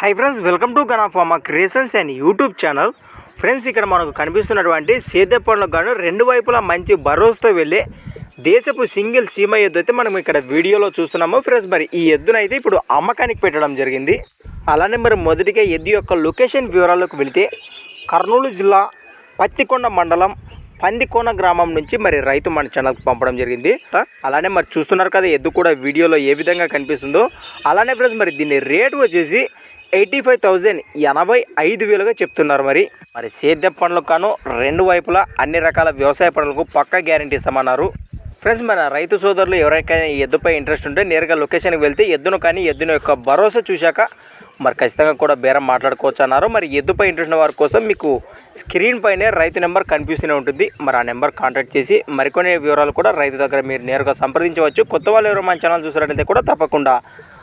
High friends welcome to గనాఫామా creations and YouTube channel friends ఇక్కడ మనకు కనిపిస్తున్నటువంటి సేద్య పనులకు గాను రెండు వైపులా మంచి బరోస్తో వెళ్ళే దేశపు సింగిల్ సీమ ఎద్దు అయితే మనం ఇక్కడ వీడియోలో చూస్తున్నాము. ఫ్రెండ్స్ మరి ఈ ఎద్దునైతే ఇప్పుడు అమ్మకానికి పెట్టడం జరిగింది. అలానే మరి మొదటిగా ఎద్దు యొక్క లొకేషన్ వివరాలకు వెళితే కర్నూలు జిల్లా పత్తికొండ మండలం పందికోన గ్రామం నుంచి మరి రైతు మన ఛానల్కి పంపడం జరిగింది. అలానే మరి చూస్తున్నారు కదా ఎద్దు కూడా వీడియోలో ఏ విధంగా కనిపిస్తుందో. అలానే ఫ్రెండ్స్ మరి దీని రేటు వచ్చేసి ఎయిటీ ఫైవ్ థౌజండ్ ఎనభై ఐదు వేలుగా చెప్తున్నారు మరి. మరి సేద్యం పనులకు కాను రెండు వైపులా అన్ని రకాల వ్యవసాయ పనులకు పక్కా గ్యారంటీ ఇస్తామన్నారు. ఫ్రెండ్స్ మన రైతు సోదరులు ఎవరికైనా ఎద్దుపై ఇంట్రెస్ట్ ఉంటే నేరుగా లొకేషన్కి వెళ్తే ఎద్దును కానీ ఎద్దును యొక్క భరోసా చూశాక మరి ఖచ్చితంగా కూడా బేరం మాట్లాడుకోవచ్చు అన్నారు. మరి ఎద్దుపై ఇంట్రెస్ట్ ఉన్న వారి కోసం మీకు స్క్రీన్ పైనే రైతు నెంబర్ కనిపిస్తూనే ఉంటుంది. మరి ఆ నెంబర్ కాంటాక్ట్ చేసి మరికొన్ని వివరాలు కూడా రైతు దగ్గర మీరు నేరుగా సంప్రదించవచ్చు. కొత్త వాళ్ళు ఎవరు మన ఛానల్ చూసారంటే కూడా తప్పకుండా